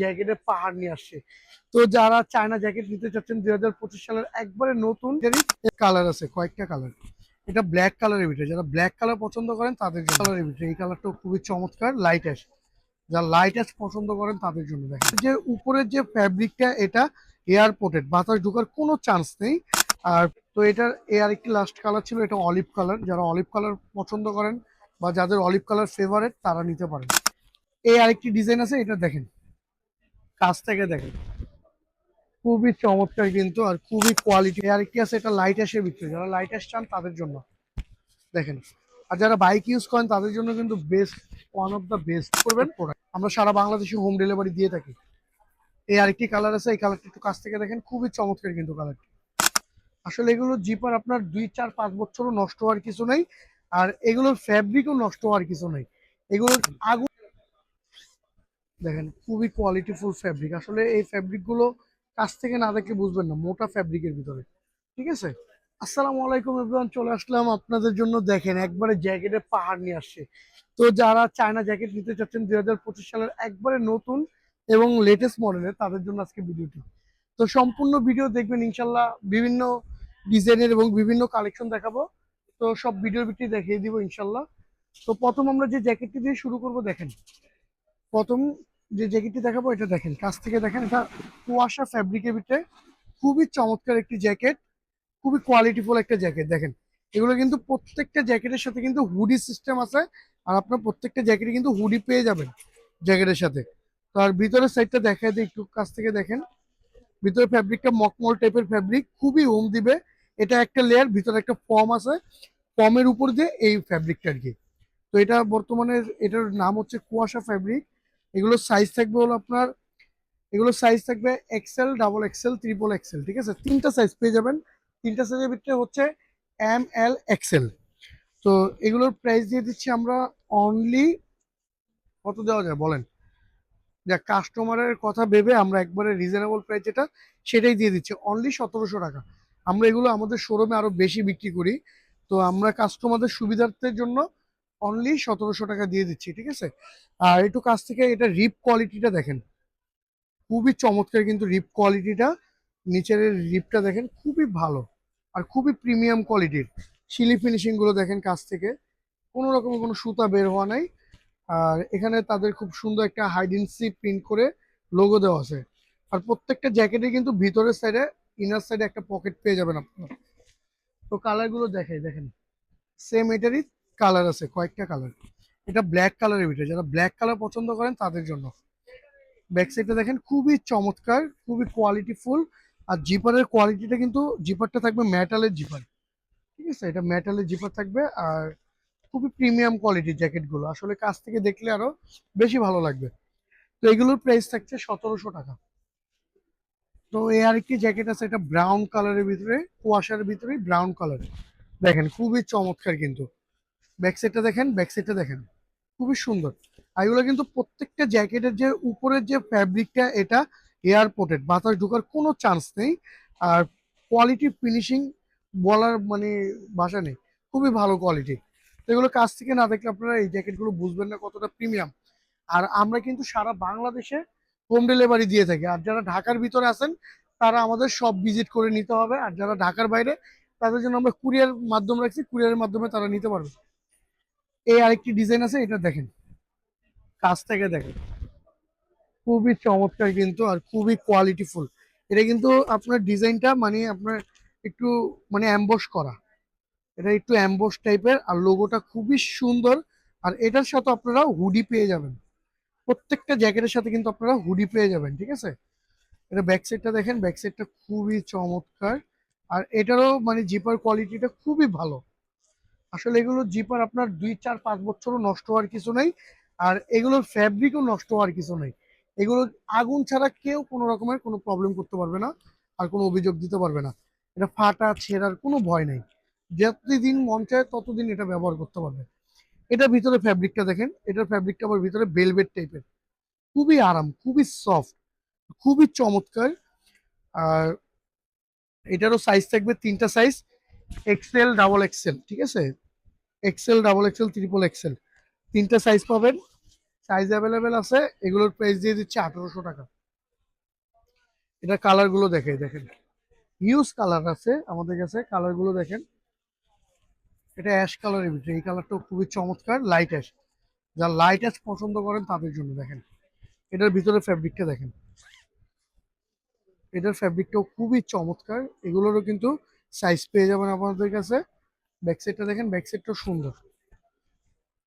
জ্যাকেটের পাহাড় নিয়ে আসছে তো যারা চায়না জ্যাকেট নিতে চাচ্ছেন দুই হাজার পঁচিশ সালের একবারে নতুন কালার আছে, কয়েকটা কালার। এটা ব্ল্যাক কালারের ভিতরে, যারা ব্ল্যাক কালার পছন্দ করেন তাদের কালারের ভিতরে, এই কালারটা খুবই চমৎকার লাইট অ্যাশ যারা লাইট অ্যাশ পছন্দ করেন তাদের জন্য দেখেন। যে উপরের যে ফ্যাব্রিকটা এটা এয়ারপোর্টেড বাতাস ঢোকার কোনো চান্স নেই। আর তো এটার এ আর একটি লাস্ট কালার ছিল, এটা অলিভ কালার যারা অলিভ কালার পছন্দ করেন বা যাদের অলিভ কালার ফেভারেট তারা নিতে পারেন। এই আরেকটি ডিজাইন আছে, এটা দেখেন। কাছ থেকে দেখেন। খুবই চমৎকার কিন্তু, আর খুবই কোয়ালিটি আরেকটি আছে? এটা লাইট অ্যাশের ভিতরে। যারা লাইট অ্যাশ চান, তাদের জন্য। দেখেন। আর যারা বাইক ইউজ করেন, তাদের জন্য কিন্তু best one of the best করবেন প্রোডাক্ট আমরা সারা বাংলাদেশে হোম ডেলিভারি দিয়ে থাকি। এই আরেকটি কালার আছে, এই কালারটি একটু কাছ থেকে দেখেন। খুবই চমৎকার কিন্তু কালারটি আসলে এগুলো জিপার আপনার দুই, চার, পাঁচ বছরও নষ্ট হওয়ার কিছু নেই। আর এগুলোর ফ্যাব্রিকও নষ্ট হওয়ার কিছু নেই। এগুলোর আগুন দেখেন, খুবই কোয়ালিটিফুল ফ্যাব্রিক আসলে এই ফ্যাব্রিকগুলো কাছ থেকে না দেখলে বুঝবেন না, মোটা ফ্যাব্রিকের ভিতরে। ঠিক আছে? আসসালামু আলাইকুম এভরিওয়ান চলে আসলাম আপনাদের জন্য। দেখেন, একবারে জ্যাকেটের পাহাড় নিয়ে আসছে। তো যারা চায়না জ্যাকেট নিতে চাচ্ছেন দুই হাজার পঁচিশ সালের একবারে নতুন এবং লেটেস্ট মডেলের তাদের জন্য আজকে ভিডিওটি। তো সম্পূর্ণ ভিডিও দেখবেন, ইনশাল্লাহ বিভিন্ন ডিজাইনের এবং বিভিন্ন কালেকশন দেখাবো। তো সব ভিডিওর ভিত্তি দেখিয়ে দিব, ইনশাল্লাহ। তো প্রথম আমরা যে জ্যাকেটটি দিয়ে শুরু করব, দেখেন। প্রথম যে জ্যাকেটটি দেখাবো, এটা দেখেন। কাছ থেকে দেখেন, এটা কুয়াশা ফ্যাব্রিকের ভিতরে খুবই চমৎকার একটি জ্যাকেট, খুবই কোয়ালিটিফুল একটা জ্যাকেট। দেখেন, এগুলো কিন্তু প্রত্যেকটা জ্যাকেটের সাথে কিন্তু হুডি সিস্টেম আছে আর আপনার প্রত্যেকটা জ্যাকেটে কিন্তু হুডি পেয়ে যাবেন জ্যাকেটের সাথে। তো আর ভিতরের সাইডটা দেখায় দিই, একটু কাছ থেকে দেখেন। ভিতরে ফ্যাব্রিকটা মকমল টাইপের ফ্যাব্রিক খুবই হোম দিবে। এটা একটা লেয়ার ভিতরে একটা ফর্ম আছে। ফর্মের উপর দিয়ে এই ফ্যাব্রিকটা আর কি। তো এটা বর্তমানে এটার নাম হচ্ছে কুয়াশা ফ্যাব্রিক এগুলোর সাইজ থাকবে হলো আপনার এগুলোর সাইজ থাকবে XL double XL triple XL ঠিক আছে? তিনটা সাইজ পেয়ে যাবেন। তিনটা সাইজের ভিতরে হচ্ছে এম এল এক্সেল তো এগুলোর প্রাইস দিয়ে দিচ্ছি আমরা অনলি কত দেওয়া যায় বলেন? যা কাস্টমারের কথা ভেবে আমরা একবারে রিজনেবল প্রাইস যেটা, সেটাই দিয়ে দিচ্ছি। অনলি সতেরোশো টাকা। আমরা এগুলো আমাদের শোরুমে আরও বেশি বিক্রি করি। তো আমরা কাস্টমারদের সুবিধার্থের জন্য অনলি সতেরোশো টাকা দিয়ে দিচ্ছি, ঠিক আছে? আর একটু কাছ থেকে এটা রিপ কোয়ালিটিটা দেখেন। খুবই চমৎকার কিন্তু রিপ কোয়ালিটিটা নিচের রিপটা দেখেন, খুবই ভালো আর খুবই প্রিমিয়াম কোয়ালিটির শিলি ফিনিশিংগুলো দেখেন কাছ থেকে। কোনো রকমের কোনো সুতা বের হওয়া নাই। আর এখানে তাদের খুব সুন্দর একটা হাইডেন্সি প্রিন্ট করে লোগো দেওয়া আছে। আর প্রত্যেকটা জ্যাকেটে কিন্তু ভিতরের সাইডে ইনার সাইডে একটা পকেট পেয়ে যাবেন আপনারা। তো কালারগুলো দেখাই, দেখেন। সেম এটারই কালার আছে, কয়েকটা কালার। এটা ব্ল্যাক কালারের ভিতরে যারা ব্ল্যাক কালার পছন্দ করেন, তাদের জন্য। ব্যাক সাইডটা দেখেন, খুবই চমৎকার, খুবই কোয়ালিটিফুল আর জিপারের কোয়ালিটিটা কিন্তু জিপারটা থাকবে মেটালের জিপার ঠিক আছে? এটা মেটালের জিপার থাকবে আর খুবই প্রিমিয়াম কোয়ালিটির জ্যাকেটগুলো আসলে কাছ থেকে দেখলে আরও বেশি ভালো লাগবে। তো এগুলোর প্রাইস থাকছে সতেরোশো টাকা। তো এই আরেকটি জ্যাকেট আছে, এটা ব্রাউন কালারের ভিতরে, কুয়াশার ভিতরে ব্রাউন কালার দেখেন, খুবই চমৎকার কিন্তু। ব্যাক সাইডটা দেখেন ব্যাক সাইডটা দেখেন। খুবই সুন্দর। আর এগুলো কিন্তু প্রত্যেকটা জ্যাকেটের যে উপরের যে ফ্যাব্রিকটা এটা এয়ারপোর্টেড বাতাস ঢোকার কোনো চান্স নেই। আর কোয়ালিটি ফিনিশিং বলার মানে ভাষা নেই। খুবই ভালো কোয়ালিটি তো এগুলো কাছ থেকে না দেখলে আপনারা এই জ্যাকেটগুলো বুঝবেন না কতটা প্রিমিয়াম আর আমরা কিন্তু সারা বাংলাদেশে হোম ডেলিভারি দিয়ে থাকি। আর যারা ঢাকার ভিতরে আছেন, তারা আমাদের সব ভিজিট করে নিতে হবে। আর যারা ঢাকার বাইরে, তাদের জন্য আমরা কুরিয়ার মাধ্যম রাখছি। কুরিয়ারের মাধ্যমে তারা নিতে পারবে। এই আরেকটি ডিজাইন আছে, এটা দেখেন। কাছ থেকে দেখেন। খুবই চমৎকার কিন্তু, আর খুবই কোয়ালিটিফুল এটা কিন্তু আপনার ডিজাইনটা মানে আপনার একটু মানে অ্যাম্বস করা। এটা একটু অ্যাম্বস টাইপের আর লোগোটা খুবই সুন্দর। আর এটার সাথে আপনারা হুডি পেয়ে যাবেন। প্রত্যেকটা জ্যাকেটের সাথে কিন্তু আপনারা হুডি পেয়ে যাবেন, ঠিক আছে? এটা ব্যাক সাইডটা দেখেন ব্যাক সাইডটা খুবই চমৎকার। আর এটারও মানে জিপার কোয়ালিটিটা খুবই ভালো। আসলে এগুলো জিপার আপনার দুই, চার, পাঁচ বছরও নষ্ট হওয়ার কিছু নেই। আর এগুলোর ফ্যাব্রিকও নষ্ট হওয়ার কিছু নেই। এগুলো আগুন ছাড়া কেউ কোনো রকমের কোনো প্রবলেম করতে পারবে না আর কোনো অভিযোগ দিতে পারবে না। এটা ফাটা, ছেঁড়ার কোনো ভয় নেই। যতদিন মন চায় ততদিন এটা ব্যবহার করতে পারবে। এটার ভিতরে ফ্যাব্রিকটা দেখেন। এটার ফ্যাব্রিকটা আবার ভিতরে বেলভেট টাইপের খুবই আরাম, খুবই সফট খুবই চমৎকার। আর এটারও সাইজ থাকবে তিনটা সাইজ এক্সেল ডাবল এক্সেল ঠিক আছে? XL double XL triple XL তিনটা সাইজ পাবেন। সাইজ অ্যাভেলেবেল আছে। এগুলোর প্রাইস দিয়ে দিচ্ছে আঠারোশো টাকা। এটা কালারগুলো দেখে দেখেন। হিউজ কালার আছে আমাদের কাছে কালারগুলো দেখেন। এটা অ্যাশ কালারের ভিতরে। এই কালারটাও খুবই চমৎকার লাইট অ্যাশ যারা লাইট অ্যাশ পছন্দ করেন তাদের জন্য দেখেন। এটার ভিতরে ফ্যাব্রিকটা দেখেন। এটার ফ্যাব্রিকটাও খুবই চমৎকার। এগুলোরও কিন্তু সাইজ পেয়ে যাবেন আপনাদের কাছে। ব্যাক সাইডটা দেখেন ব্যাক সাইডটাও সুন্দর।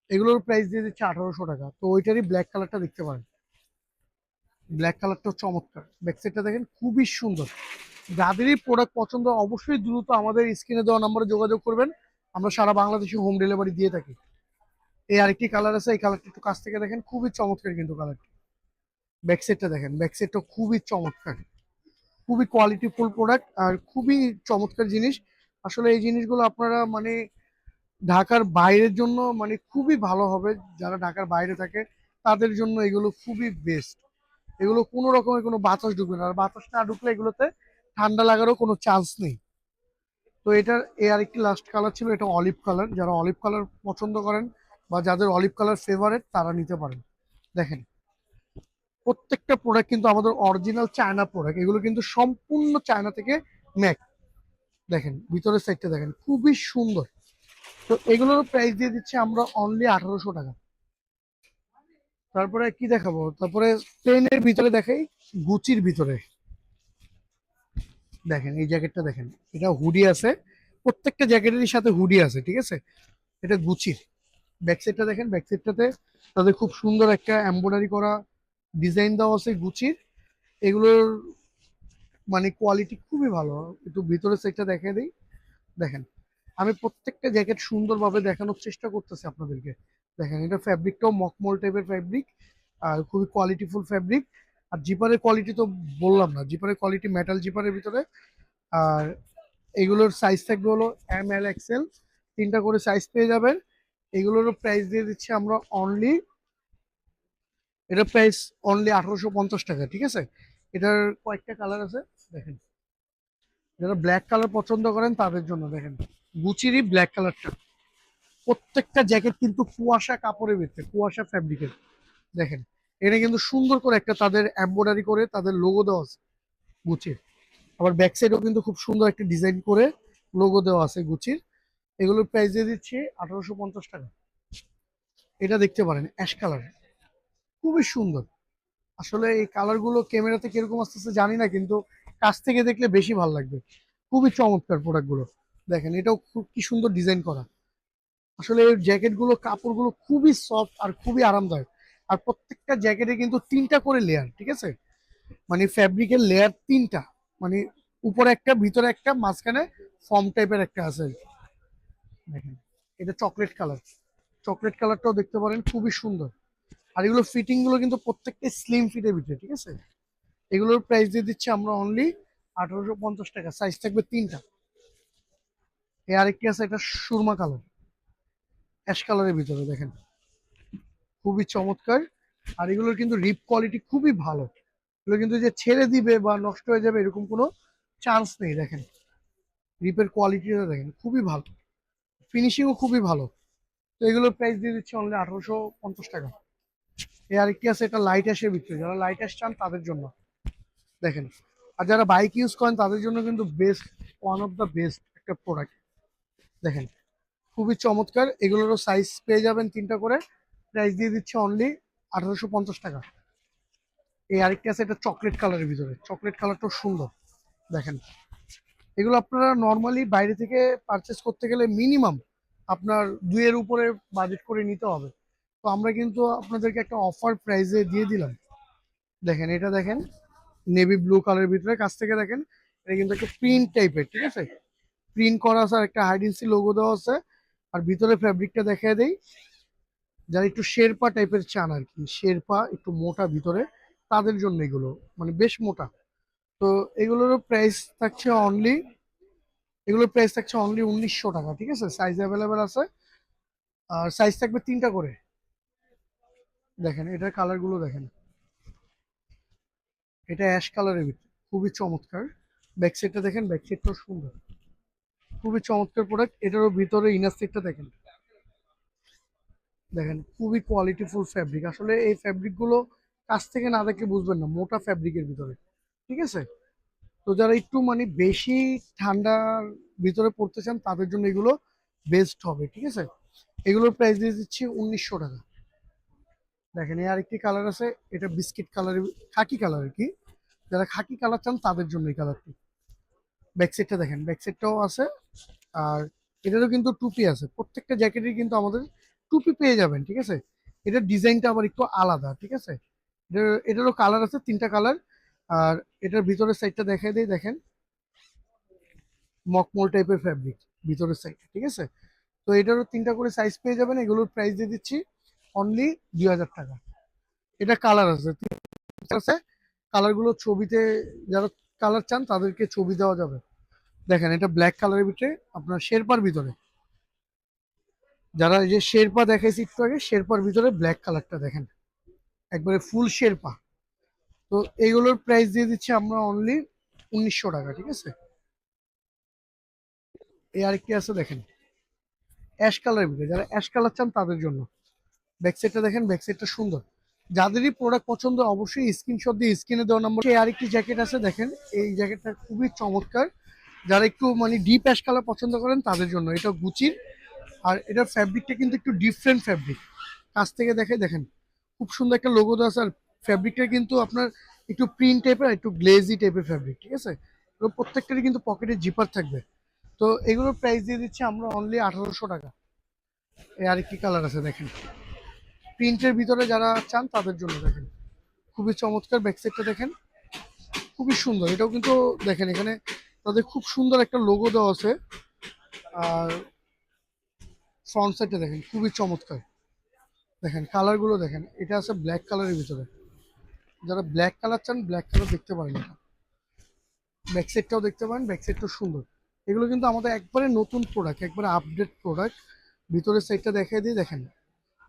এগুলোর প্রাইস দিয়ে দিচ্ছে আঠারোশো টাকা। তো ওইটারই ব্ল্যাক কালারটা দেখতে পারেন। ব্ল্যাক কালারটাও চমৎকার। ব্যাক সাইডটা দেখেন, খুবই সুন্দর। যাদেরই প্রোডাক্ট পছন্দ, অবশ্যই দ্রুত আমাদের স্ক্রিনে দেওয়া নম্বরে যোগাযোগ করবেন। আমরা সারা বাংলাদেশে হোম ডেলিভারি দিয়ে থাকি। এই আরেকটি কালার আছে, এই কালারটা একটু কাছ থেকে দেখেন, খুবই চমৎকার কিন্তু কালারটি ব্যাক সাইডটা দেখেন ব্যাক সাইডটা খুবই চমৎকার। খুবই কোয়ালিটিফুল প্রোডাক্ট আর খুবই চমৎকার জিনিস। আসলে এই জিনিসগুলো আপনারা মানে ঢাকার বাইরের জন্য মানে খুবই ভালো হবে। যারা ঢাকার বাইরে থাকে, তাদের জন্য এগুলো খুবই বেস্ট এগুলো কোনো রকমের কোনো বাতাস ঢুকবে না। আর বাতাস না ঢুকলে এগুলোতে ঠান্ডা লাগারও কোনো চান্স নেই। তো এটার এ আরেকটি লাস্ট কালার ছিল, এটা অলিভ কালার যারা অলিভ কালার পছন্দ করেন বা যাদের অলিভ কালার ফেভারেট তারা নিতে পারেন। দেখেন, প্রত্যেকটা প্রোডাক্ট কিন্তু আমাদের অরিজিনাল চায়না প্রোডাক্ট এগুলো কিন্তু সম্পূর্ণ চায়না থেকে ম্যাক দেখেন, ভিতরের সাইডটা দেখেন, খুবই সুন্দর। তো এগুলোর প্রাইস দিয়ে দিচ্ছি আমরা অনলি আঠারোশো টাকা। তারপরে কি দেখাবো? তারপরে প্লেনের ভিতরে দেখাই গুচির ভিতরে। দেখেন, এই জ্যাকেটটা দেখেন, এটা হুডি আছে। প্রত্যেকটা জ্যাকেটেরই সাথে হুডি আছে, ঠিক আছে? এটা গুচির ব্যাক সাইডটা দেখেন ব্যাক সাইডটাতে তাদের খুব সুন্দর একটা এমব্রয়ডারি করা ডিজাইন দেওয়া আছে গুচির এগুলোর মানে কোয়ালিটি খুবই ভালো। একটু ভিতরের সাইডটা দেখে দিই। দেখেন, আমি প্রত্যেকটা জ্যাকেট সুন্দরভাবে দেখানোর চেষ্টা করতেছি আপনাদেরকে। দেখেন, এটা ফ্যাব্রিকটাও মকমল টাইপের ফ্যাব্রিক আর খুবই কোয়ালিটিফুল ফ্যাব্রিক আর জিপারের কোয়ালিটি তো বললাম না জিপারের কোয়ালিটি মেটাল জিপারের ভিতরে। আর এগুলোর সাইজ থাকবে হলো এম এল এক্সেল তিনটা করে সাইজ পেয়ে যাবেন। এগুলোরও প্রাইস দিয়ে দিচ্ছি আমরা অনলি এটা প্রাইস অনলি আঠারোশো পঞ্চাশ টাকা, ঠিক আছে? এটার কয়েকটা কালার আছে। দেখেন। যারা ব্ল্যাক কালার পছন্দ করেন, তাদের জন্য দেখেন। গুচিরই ব্ল্যাক কালারটা প্রত্যেকটা জ্যাকেট কিন্তু কুয়াশা কাপড়ে ভিতরে কুয়াশা ফ্যাব্রিকের দেখেন, এটা কিন্তু সুন্দর করে একটা তাদের এমব্রয়ডারি করে, তাদের লোগো দেওয়া আছে গুচির। আবার ব্যাক সাইডেও কিন্তু খুব সুন্দর একটা ডিজাইন করে লোগো দেওয়া আছে গুচির। এগুলোর প্রাইস দিয়ে দিচ্ছি আঠারোশো পঞ্চাশ টাকা। এটা দেখতে পারেন অ্যাশ কালার খুবই সুন্দর। আসলে এই কালারগুলো ক্যামেরাতে কীরকম আসতেছে জানি না, কিন্তু কাছ থেকে দেখলে বেশি ভালো লাগবে। খুবই চমৎকার প্রোডাক্টগুলো দেখেন, এটাও খুব, কি সুন্দর ডিজাইন করা। আসলে এই জ্যাকেটগুলো কাপড়গুলো খুবই সফট আর খুবই আরামদায়ক। আর প্রত্যেকটা জ্যাকেটে কিন্তু তিনটা করে লেয়ার ঠিক আছে? মানে ফ্যাব্রিকের লেয়ার তিনটা। মানে উপরে একটা, ভিতরে একটা, মাঝখানে ফর্ম টাইপের একটা আছে। দেখেন, এটা চকলেট কালার চকলেট কালারটাও দেখতে পারেন, খুবই সুন্দর। আর এগুলো ফিটিংগুলো কিন্তু প্রত্যেকটা স্লিম ফিটের ভিতরে, ঠিক আছে? এগুলোর প্রাইস দিয়ে দিচ্ছি আমরা অনলি আঠারোশো পঞ্চাশ টাকা। সাইজ থাকবে তিনটা। এই আরেকটি আছে, এটা সুরমা কালার অ্যাশ কালারের ভিতরে, দেখেন। খুবই চমৎকার। আর এগুলোর কিন্তু রিপ কোয়ালিটি খুবই ভালো। এগুলো কিন্তু যে ছেড়ে দিবে বা নষ্ট হয়ে যাবে এরকম কোনো চান্স নেই, দেখেন। রিপের কোয়ালিটিটা দেখেন, খুবই ভালো। ফিনিশিংও খুবই ভালো। তো এগুলোর প্রাইস দিয়ে দিচ্ছি অনলি আঠারোশো পঞ্চাশ টাকা। এই আরেকটি আছে, এটা লাইট অ্যাশের ভিতরে। যারা লাইট অ্যাশ চান তাদের জন্য। দেখেন। আর যারা বাইক ইউজ করেন, তাদের জন্য কিন্তু best one of the best একটা প্রোডাক্ট দেখেন, খুবই চমৎকার। এগুলোরও সাইজ পেয়ে যাবেন তিনটা করে। প্রাইস দিয়ে দিচ্ছে অনলি আঠারোশো পঞ্চাশ টাকা। এই আরেকটি আছে, এটা চকলেট কালারের ভিতরে। চকলেট কালারটাও সুন্দর। দেখেন, এগুলো আপনারা নর্মালি বাইরে থেকে পারচেস করতে গেলে মিনিমাম আপনার দুইয়ের উপরে বাজেট করে নিতে হবে। তো আমরা কিন্তু আপনাদেরকে একটা অফার প্রাইসে দিয়ে দিলাম। দেখেন, এটা দেখেন। নেভি ব্লু কালারের ভিতরে। কাছ থেকে দেখেন, এটা কিন্তু একটা প্রিন্ট টাইপের ঠিক আছে? প্রিন্ট করা আছে আর একটা হাইডেন্সি লোগো দেওয়া আছে। আর ভিতরে ফ্যাব্রিকটা দেখায় দেই। যারা একটু শেরপা টাইপের চান আর কি, শেরপা একটু মোটা ভিতরে, তাদের জন্য এগুলো মানে বেশ মোটা। তো এগুলোরও প্রাইস থাকছে অনলি এগুলোর প্রাইস থাকছে অনলি উনিশশো টাকা, ঠিক আছে? সাইজ অ্যাভেলেবেল আছে। আর সাইজ থাকবে তিনটা করে। দেখেন, এটার কালারগুলো দেখেন। এটা অ্যাশ কালারের ভিতরে, খুবই চমৎকার। ব্যাক সাইডটা দেখেন ব্যাক সুন্দর। খুবই চমৎকার প্রোডাক্ট এটারও ভিতরে ইনার সাইডটা দেখেন। দেখেন, খুবই কোয়ালিটিফুল ফ্যাব্রিক আসলে এই ফ্যাব্রিকগুলো কাছ থেকে না দেখে বুঝবেন না, মোটা ফ্যাব্রিকের ভিতরে। ঠিক আছে? তো যারা একটু মানে বেশি ঠান্ডার ভিতরে পড়তে চান, তাদের জন্য এগুলো বেস্ট হবে। ঠিক আছে? এগুলোর প্রাইস দিয়ে দিচ্ছি উনিশশো টাকা। দেখেন, এই আরেকটি কালার আছে, এটা বিস্কিট কালার খাকি কালার কি। যারা খাকি কালার চান, তাদের জন্য এই কালারটি ব্যাকসাইডটা দেখেন ব্যাকসাইডটাও আছে, আর এটারও কিন্তু টুপি আছে। প্রত্যেকটা জ্যাকেটের কিন্তু আমাদের টুপি পেয়ে যাবেন, ঠিক আছে? এটার ডিজাইনটা আবার একটু আলাদা, ঠিক আছে? এটার, এটারও কালার আছে, তিনটা কালার আর এটার ভিতরের সাইডটা দেখাই দিই, দেখেন। মকমল টাইপের ফ্যাব্রিক ভিতরের সাইড ঠিক আছে? তো এটারও তিনটা করে সাইজ পেয়ে যাবেন, এগুলোর প্রাইস দিয়ে দিচ্ছি। অনলি দুই হাজার টাকা। এটা কালার আছে আছে। কালারগুলো ছবিতে যারা কালার চান তাদেরকে ছবি দেওয়া যাবে। দেখেন, এটা ব্ল্যাক কালারের ভিতরে, আপনার শেরপার ভিতরে। যারা এই যে শেরপা দেখাইছি একটু আগে, শেরপার ভিতরে ব্ল্যাক কালারটা দেখেন। একবারে ফুল শেরপা। তো এইগুলোর প্রাইস দিয়ে দিচ্ছি আমরা অনলি উনিশশো টাকা, ঠিক আছে? এই আরেকটি আছে দেখেন অ্যাশ কালারের ভিতরে। যারা অ্যাশ কালার চান তাদের জন্য। ব্যাকসাইডটা দেখেন ব্যাকসাইডটা সুন্দর। যাদেরই প্রোডাক্ট পছন্দ, অবশ্যই স্ক্রিনশট দিয়ে স্ক্রিনে দেওয়া নম্বর এই আরেকটি জ্যাকেট আছে, দেখেন, এই জ্যাকেটটা খুবই চমৎকার। যারা একটু মানে ডিপ অ্যাশ কালার পছন্দ করেন, তাদের জন্য। এটা গুচির আর এটার ফ্যাব্রিকটা কিন্তু একটু ডিফারেন্ট ফ্যাব্রিক কাছ থেকে দেখে, দেখেন, খুব সুন্দর একটা লোগো দেওয়া আছে। আর ফ্যাব্রিকটা কিন্তু আপনার একটু প্রিন্ট টাইপের একটু গ্লেজি টাইপের ফ্যাব্রিক ঠিক আছে? এগুলো প্রত্যেকটারই কিন্তু পকেটে জিপার থাকবে। তো এগুলোর প্রাইস দিয়ে দিচ্ছি আমরা অনলি আঠারোশো টাকা। এই আরেকটি কালার আছে, দেখেন। প্রিন্টের ভিতরে যারা চান তাদের জন্য দেখেন। খুবই চমৎকার ব্যাকসাইডটা দেখেন। খুবই সুন্দর। এটাও কিন্তু দেখেন, এখানে তাদের খুব সুন্দর একটা লোগো দেওয়া আছে। আর ফ্রন্ট সাইডটা দেখেন, খুবই চমৎকার। দেখেন কালারগুলো দেখেন, এটা আছে ব্ল্যাক কালারের ভিতরে। যারা ব্ল্যাক কালার চান ব্ল্যাক কালার দেখতে পারেন এটা ব্যাক সাইডটাও দেখতে পারেন ব্যাক সাইডটাও সুন্দর। এগুলো কিন্তু আমাদের একবারে নতুন প্রোডাক্ট একবারে আপডেট প্রোডাক্ট ভিতরের সাইডটা দেখাই দিয়ে দেখেন।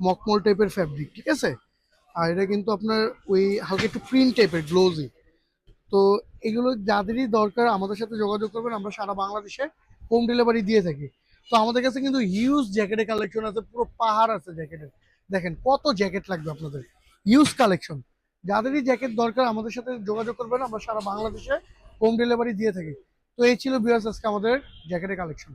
মকমল টাইপের ফ্যাব্রিক ঠিক আছে? আর এটা কিন্তু আপনার ওই হালকা একটু প্রিন্ট টাইপের গ্লোজি তো এগুলো যাদেরই দরকার, আমাদের সাথে যোগাযোগ করবেন, আমরা সারা বাংলাদেশে হোম ডেলিভারি দিয়ে থাকি। তো আমাদের কাছে কিন্তু হিউজ জ্যাকেটের কালেকশন আছে, পুরো পাহাড় আছে জ্যাকেটের দেখেন কত জ্যাকেট লাগবে আপনাদের। হিউজ কালেকশন যাদেরই জ্যাকেট দরকার, আমাদের সাথে যোগাযোগ করবেন, আমরা সারা বাংলাদেশে হোম ডেলিভারি দিয়ে থাকি। তো এই ছিল বিয়ার্স আজকে আমাদের জ্যাকেটের কালেকশন